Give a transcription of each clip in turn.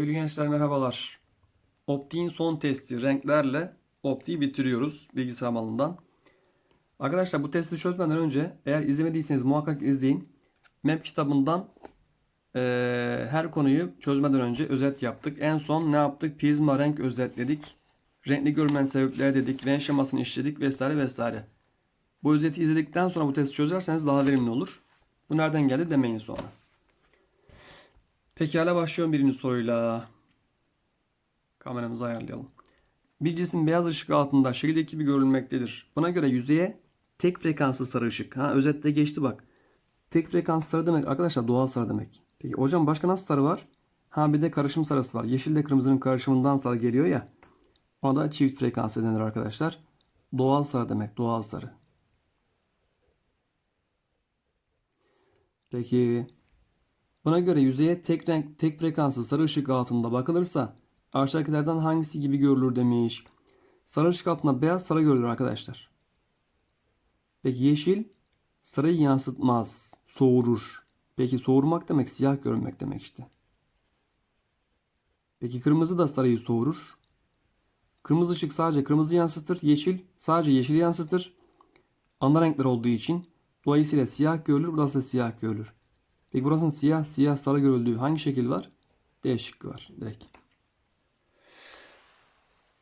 Sevgili gençler merhabalar. Optiğin son testi renklerle optiği bitiriyoruz bilgisayar alanından. Arkadaşlar bu testi çözmeden önce eğer izlemediyseniz muhakkak izleyin. Map kitabından eee, her konuyu çözmeden önce özet yaptık. En son ne yaptık? Prizma renk özetledik. Renkli görünmeyen sebepleri dedik. Renk şemasını işledik vesaire vesaire. Bu özeti izledikten sonra bu testi çözerseniz daha verimli olur. Bu nereden geldi demeyin sonra. Pekala başlıyorum birinci soruyla. Kameramızı ayarlayalım. Bir cisim beyaz ışık altında şekildeki gibi görülmektedir. Buna göre yüzeye tek frekanslı sarı ışık. Ha özette geçti bak. Tek frekans sarı demek arkadaşlar doğal sarı demek. Peki hocam başka nasıl sarı var? Ha bir de karışım sarısı var. Yeşille kırmızının karışımından sarı geliyor ya. Ona da çift frekans denir arkadaşlar. Doğal sarı demek. Doğal sarı. Peki Buna göre yüzeye tek renk, tek frekanslı sarı ışık altında bakılırsa aşağıdakilerden hangisi gibi görülür demiş. Sarı ışık altında beyaz sarı görülür arkadaşlar. Peki yeşil sarıyı yansıtmaz, soğurur. Peki soğurmak demek siyah görünmek demek işte. Peki kırmızı da sarıyı soğurur. Kırmızı ışık sadece kırmızı yansıtır. Yeşil sadece yeşili yansıtır. Ana renkler olduğu için dolayısıyla siyah görülür. Burası da siyah görülür. Peki burasının siyah siyah sarı görüldüğü hangi şekil var? D şıkkı var direkt.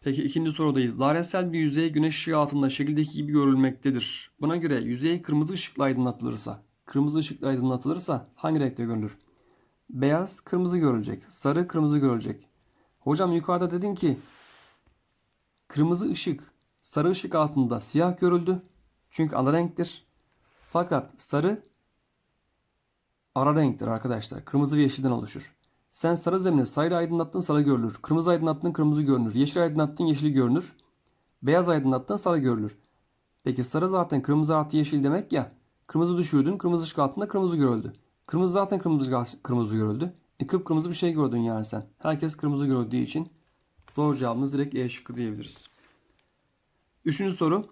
Peki ikinci sorudayız. Dairesel bir yüzey güneş ışığı altında şekildeki gibi görülmektedir. Buna göre yüzey kırmızı ışıkla aydınlatılırsa, kırmızı ışıkla aydınlatılırsa hangi renkte görülür? Beyaz kırmızı görülecek, sarı kırmızı görülecek. Hocam yukarıda dedin ki kırmızı ışık sarı ışık altında siyah görüldü. Çünkü ana renktir. Fakat sarı ara renktir arkadaşlar. Kırmızı ve yeşilden oluşur. Sen sarı zemine sarı aydınlattın sarı görülür. Kırmızı aydınlattın kırmızı görünür. Yeşil aydınlattın yeşil görünür. Beyaz aydınlattın sarı görülür. Peki sarı zaten kırmızı artı yeşil demek ya. Kırmızı düşürdün kırmızı ışık altında kırmızı görüldü. Kırmızı zaten kırmızı, kırmızı görüldü. E kıpkırmızı bir şey gördün yani sen. Herkes kırmızı gördüğü için doğru cevabımız direkt E şıkkı diyebiliriz. Üçüncü soru.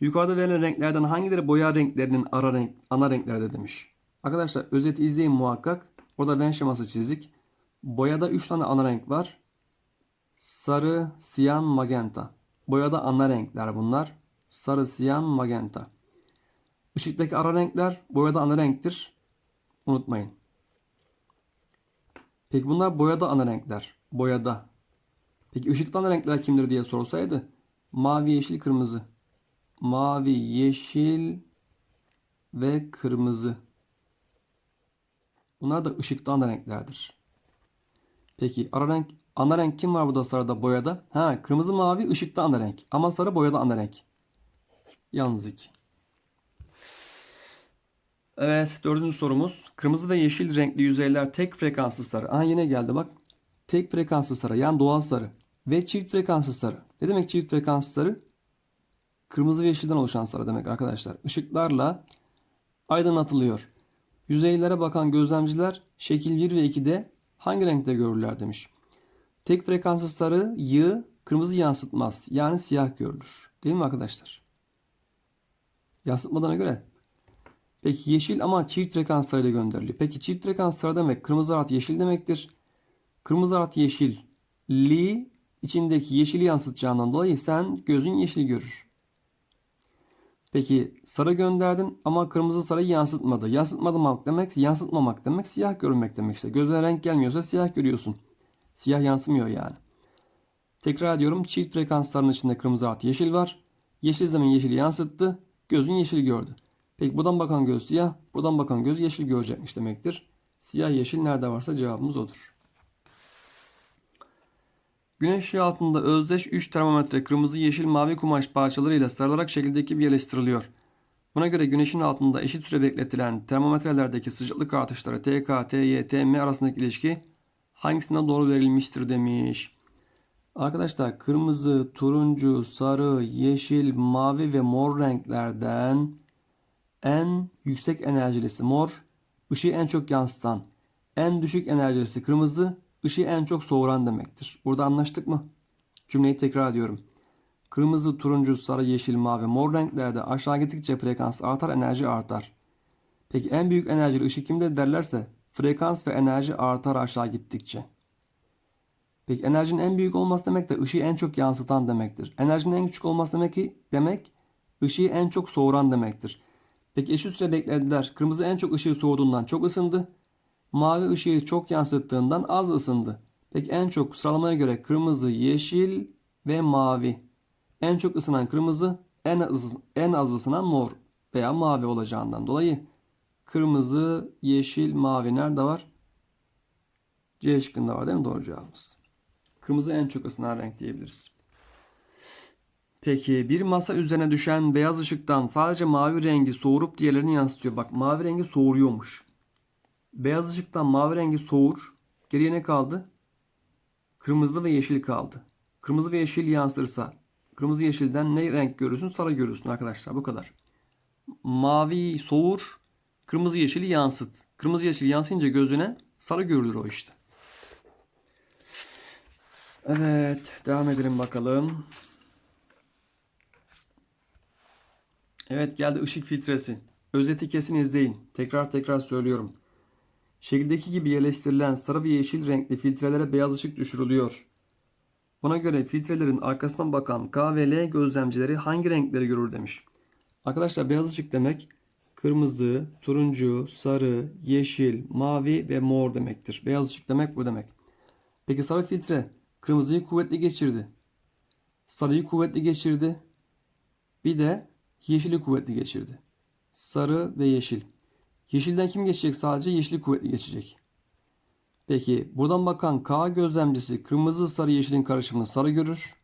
Yukarıda verilen renklerden hangileri boya renklerinin ara renk, ana renklerde demiş. Arkadaşlar özeti izleyin muhakkak. Orada renk şeması çizdik. Boyada 3 tane ana renk var. Sarı, siyan, magenta. Boyada ana renkler bunlar. Sarı, siyan, magenta. Işıktaki ara renkler boyada ana renktir. Unutmayın. Peki bunlar boyada ana renkler. Boyada. Peki ışıkta ana renkler kimdir diye sorsaydı. Mavi, yeşil, kırmızı. Mavi, yeşil ve kırmızı. Bunlar da ışıkta ana renklerdir. Peki ara renk, ana renk kim var burada sarıda boyada? Ha kırmızı mavi ışıkta ana renk. Ama sarı boyada ana renk. Yalnız iki. Evet dördüncü sorumuz. Kırmızı ve yeşil renkli yüzeyler tek frekanslı sarı. Aha yine geldi bak. Tek frekanslı sarı yani doğal sarı. Ve çift frekanslı sarı. Ne demek çift frekanslı sarı? Kırmızı ve yeşilden oluşan sarı demek arkadaşlar. Işıklarla aydınlatılıyor. Yüzeylere bakan gözlemciler şekil 1 ve 2'de hangi renkte görürler demiş. Tek frekanslı sarıyı kırmızı yansıtmaz. Yani siyah görülür. Değil mi arkadaşlar? Yansıtmadığına göre. Peki yeşil ama çift frekans sarıyla gönderiliyor. Peki çift frekans sarı demek kırmızı artı yeşil demektir. Kırmızı artı yeşil li içindeki yeşili yansıtacağından dolayı sen gözün yeşil görür. Peki sarı gönderdin ama kırmızı sarıyı yansıtmadı. Yansıtmamak demek yansıtmamak demek siyah görünmek demek işte. Gözüne renk gelmiyorsa siyah görüyorsun. Siyah yansımıyor yani. Tekrar ediyorum çift frekansların içinde kırmızı artı yeşil var. Yeşil zaman yeşili yansıttı. Gözün yeşil gördü. Peki buradan bakan göz siyah, buradan bakan göz yeşil görecekmiş demektir. Siyah yeşil nerede varsa cevabımız odur. Güneş ışığı altında özdeş 3 termometre kırmızı, yeşil, mavi kumaş parçalarıyla sarılarak şekildeki bir yerleştiriliyor. Buna göre güneşin altında eşit süre bekletilen termometrelerdeki sıcaklık artışları TK, TY, TM arasındaki ilişki hangisine doğru verilmiştir demiş. Arkadaşlar kırmızı, turuncu, sarı, yeşil, mavi ve mor renklerden en yüksek enerjilisi mor, ışığı en çok yansıtan, en düşük enerjilisi kırmızı, ışığı en çok soğuran demektir. Burada anlaştık mı? Cümleyi tekrar ediyorum. Kırmızı, turuncu, sarı, yeşil, mavi, mor renklerde aşağı gittikçe frekans artar, enerji artar. Peki en büyük enerjili ışık kimde derlerse frekans ve enerji artar aşağı gittikçe. Peki enerjinin en büyük olması demek de ışığı en çok yansıtan demektir. Enerjinin en küçük olması demek ki demek ışığı en çok soğuran demektir. Peki eşit süre beklediler. Kırmızı en çok ışığı soğuduğundan çok ısındı. Mavi ışığı çok yansıttığından az ısındı. Peki en çok sıralamaya göre kırmızı, yeşil ve mavi. En çok ısınan kırmızı, en az, en az ısınan mor veya mavi olacağından dolayı kırmızı, yeşil, mavi nerede var? C şıkkında var değil mi doğru cevabımız? Kırmızı en çok ısınan renk diyebiliriz. Peki bir masa üzerine düşen beyaz ışıktan sadece mavi rengi soğurup diğerlerini yansıtıyor. Bak mavi rengi soğuruyormuş. Beyaz ışıktan mavi rengi soğur. Geriye ne kaldı? Kırmızı ve yeşil kaldı. Kırmızı ve yeşil yansırsa kırmızı yeşilden ne renk görürsün? Sarı görürsün arkadaşlar. Bu kadar. Mavi soğur. Kırmızı yeşili yansıt. Kırmızı yeşil yansıyınca gözüne sarı görülür o işte. Evet. Devam edelim bakalım. Evet geldi ışık filtresi. Özeti kesin izleyin. Tekrar tekrar söylüyorum. Şekildeki gibi yerleştirilen sarı ve yeşil renkli filtrelere beyaz ışık düşürülüyor. Buna göre filtrelerin arkasından bakan K ve L gözlemcileri hangi renkleri görür demiş. Arkadaşlar beyaz ışık demek kırmızı, turuncu, sarı, yeşil, mavi ve mor demektir. Beyaz ışık demek bu demek. Peki sarı filtre kırmızıyı kuvvetli geçirdi. Sarıyı kuvvetli geçirdi. Bir de yeşili kuvvetli geçirdi. Sarı ve yeşil. Yeşilden kim geçecek sadece? Yeşili kuvvetli geçecek. Peki buradan bakan K gözlemcisi kırmızı sarı yeşilin karışımını sarı görür.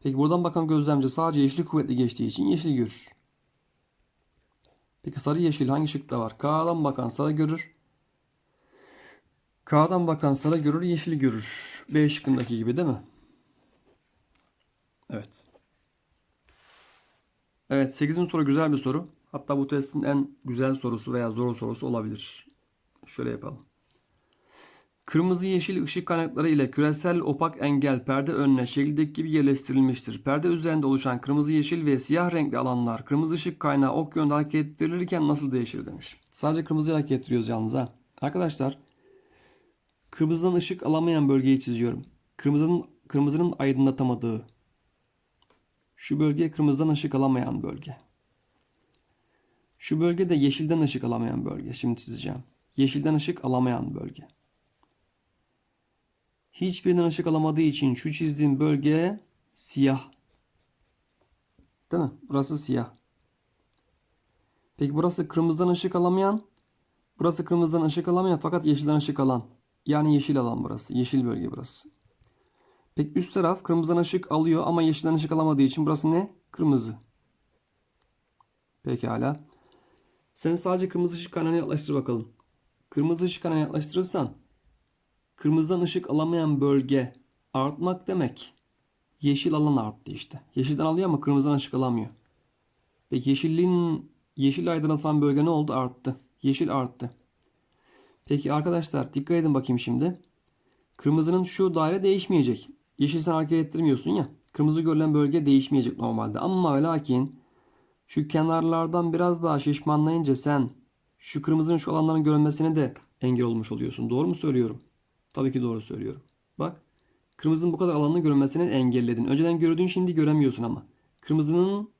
Peki buradan bakan gözlemci sadece yeşili kuvvetli geçtiği için yeşil görür. Peki sarı yeşil hangi şıkta var? K'dan bakan sarı görür. K'dan bakan sarı görür, yeşili görür. B şıkkındaki gibi değil mi? Evet. Evet 8. soru güzel bir soru. Hatta bu testin en güzel sorusu veya zor sorusu olabilir. Şöyle yapalım. Kırmızı yeşil ışık kaynakları ile küresel opak engel perde önüne şekildeki gibi yerleştirilmiştir. Perde üzerinde oluşan kırmızı yeşil ve siyah renkli alanlar kırmızı ışık kaynağı ok yönde hareket ettirilirken nasıl değişir demiş. Sadece kırmızı hareket ettiriyoruz yalnız ha. Arkadaşlar kırmızıdan ışık alamayan bölgeyi çiziyorum. Kırmızının kırmızının aydınlatamadığı şu bölge kırmızıdan ışık alamayan bölge. Şu bölge de yeşilden ışık alamayan bölge. Şimdi çizeceğim. Yeşilden ışık alamayan bölge. Hiçbirinden ışık alamadığı için şu çizdiğim bölge siyah. Değil mi? Burası siyah. Peki burası kırmızıdan ışık alamayan. Burası kırmızıdan ışık alamayan fakat yeşilden ışık alan. Yani yeşil alan burası. Yeşil bölge burası. Peki üst taraf kırmızıdan ışık alıyor ama yeşilden ışık alamadığı için burası ne? Kırmızı. Pekala. Sen sadece kırmızı ışık kaynağına yaklaştır bakalım. Kırmızı ışık kaynağına yaklaştırırsan kırmızıdan ışık alamayan bölge artmak demek. Yeşil alan arttı işte. Yeşilden alıyor ama kırmızıdan ışık alamıyor. Peki yeşilliğin yeşil aydınlatılan bölge ne oldu? Arttı. Yeşil arttı. Peki arkadaşlar dikkat edin bakayım şimdi. Kırmızının şu daire değişmeyecek. Yeşil sen hareket ettirmiyorsun ya. Kırmızı görülen bölge değişmeyecek normalde. Ama ve lakin şu kenarlardan biraz daha şişmanlayınca sen şu kırmızının şu alanların görünmesine de engel olmuş oluyorsun. Doğru mu söylüyorum? Tabii ki doğru söylüyorum. Bak kırmızının bu kadar alanını görünmesini engelledin. Önceden gördüğün şimdi göremiyorsun ama. Kırmızının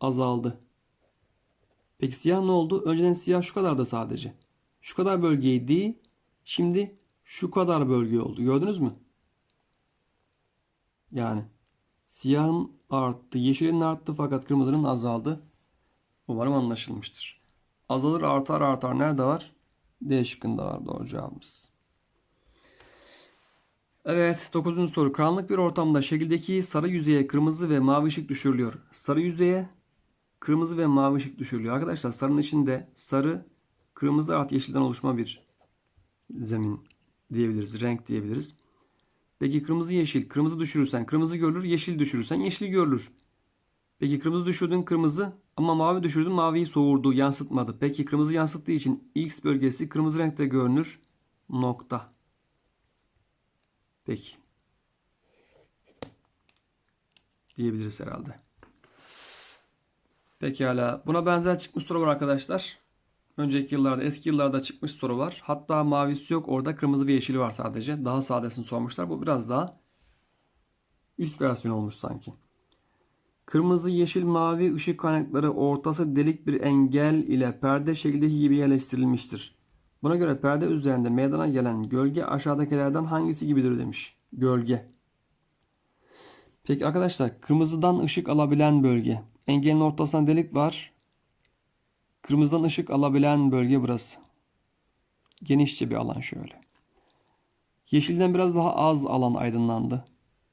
azaldı. Peki siyah ne oldu? Önceden siyah şu kadardı sadece. Şu kadar bölgeydi. Şimdi şu kadar bölge oldu. Gördünüz mü? Yani siyahın arttı, yeşilin arttı fakat kırmızının azaldı. Umarım anlaşılmıştır. Azalır, artar, artar. Nerede var? D şıkkında var doğru cevabımız. Evet, 9. soru. Karanlık bir ortamda şekildeki sarı yüzeye kırmızı ve mavi ışık düşürülüyor. Sarı yüzeye kırmızı ve mavi ışık düşürülüyor. Arkadaşlar sarının içinde sarı, kırmızı artı yeşilden oluşma bir zemin diyebiliriz. Renk diyebiliriz. Peki kırmızı yeşil. Kırmızı düşürürsen kırmızı görülür. Yeşil düşürürsen yeşil görülür. Peki kırmızı düşürdün kırmızı ama mavi düşürdün maviyi soğurdu yansıtmadı. Peki kırmızı yansıttığı için X bölgesi kırmızı renkte görünür. Nokta. Peki. Diyebiliriz herhalde. Pekala. Buna benzer çıkmış soru var arkadaşlar. Önceki yıllarda, eski yıllarda çıkmış soru var. Hatta mavisi yok. Orada kırmızı ve yeşili var sadece. Daha sadesini sormuşlar. Bu biraz daha üst versiyon olmuş sanki. Kırmızı, yeşil, mavi ışık kaynakları ortası delik bir engel ile perde şeklindeki gibi yerleştirilmiştir. Buna göre perde üzerinde meydana gelen gölge aşağıdakilerden hangisi gibidir demiş. Gölge. Peki arkadaşlar kırmızıdan ışık alabilen bölge. Engelin ortasına delik var. Kırmızıdan ışık alabilen bölge burası. Genişçe bir alan şöyle. Yeşilden biraz daha az alan aydınlandı.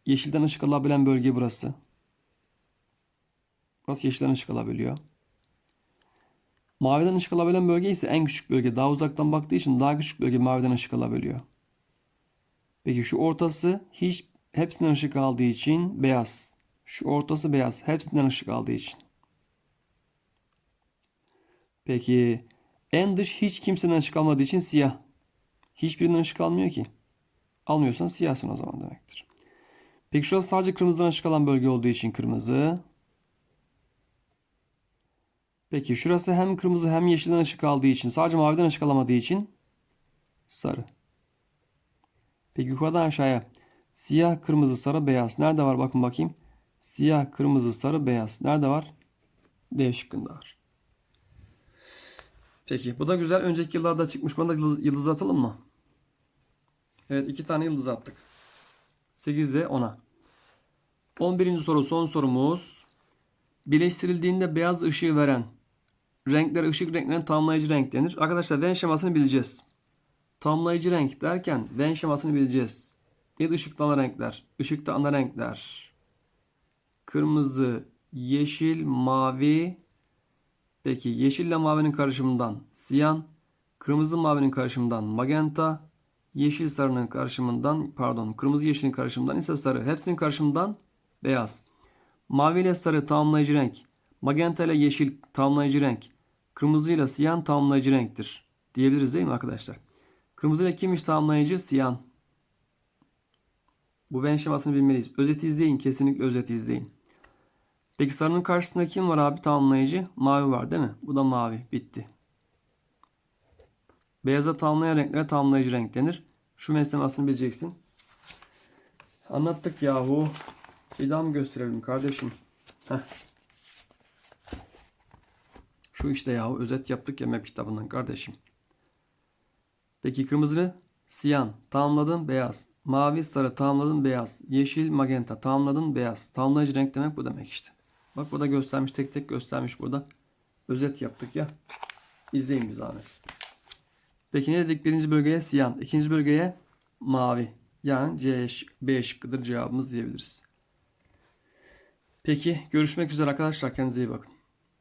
Yeşilden ışık alabilen bölge burası. Burası yeşilden ışık alabiliyor. Maviden ışık alabilen bölge ise en küçük bölge. Daha uzaktan baktığı için daha küçük bölge maviden ışık alabiliyor. Peki şu ortası hiç hepsinden ışık aldığı için beyaz. Şu ortası beyaz. Hepsinden ışık aldığı için. Peki en dış hiç kimseden ışık almadığı için siyah. Hiçbirinden ışık almıyor ki. Almıyorsan siyahsın o zaman demektir. Peki şurası sadece kırmızıdan ışık alan bölge olduğu için kırmızı. Peki şurası hem kırmızı hem yeşilden ışık aldığı için sadece maviden ışık alamadığı için sarı. Peki yukarıdan aşağıya siyah, kırmızı, sarı, beyaz. Nerede var bakın bakayım. Siyah, kırmızı, sarı, beyaz. Nerede var? D şıkkında var. Peki bu da güzel. Önceki yıllarda çıkmış. Buna da yıldız atalım mı? Evet iki tane yıldız attık. 8 ve 10'a. 11. soru son sorumuz. Birleştirildiğinde beyaz ışığı veren renkler ışık renklerine tamamlayıcı renk denir. Arkadaşlar Venn şemasını bileceğiz. Tamamlayıcı renk derken Venn şemasını bileceğiz. Bir ışıkta ana renkler, ışıkta ana renkler. Kırmızı, yeşil, mavi. Peki yeşille mavinin karışımından siyan, kırmızı mavinin karışımından magenta, yeşil sarının karışımından pardon kırmızı yeşilin karışımından ise sarı. Hepsinin karışımından beyaz. Mavi ile sarı tamamlayıcı renk. Magenta ile yeşil tamamlayıcı renk. Kırmızı ile siyan tamamlayıcı renktir. Diyebiliriz değil mi arkadaşlar? Kırmızı ile kimmiş tamamlayıcı? Siyan. Bu Venn şemasını bilmeliyiz. Özeti izleyin. Kesinlikle özeti izleyin. Peki sarının karşısında kim var abi tamamlayıcı? Mavi var değil mi? Bu da mavi. Bitti. Beyaza tamamlayan renklere tamamlayıcı renk denir. Şu meslemasını bileceksin. Anlattık yahu. Bir daha mı gösterelim kardeşim? Heh. Şu işte yahu özet yaptık ya map kitabından kardeşim. Peki kırmızı siyan tamamladın beyaz. Mavi sarı tamamladın beyaz. Yeşil magenta tamamladın beyaz. Tamamlayıcı renk demek bu demek işte. Bak burada göstermiş tek tek göstermiş burada. Özet yaptık ya. İzleyin bir zahmet. Peki ne dedik? Birinci bölgeye siyan. ikinci bölgeye mavi. Yani C, B şıkkıdır cevabımız diyebiliriz. Peki görüşmek üzere arkadaşlar. Kendinize iyi bakın.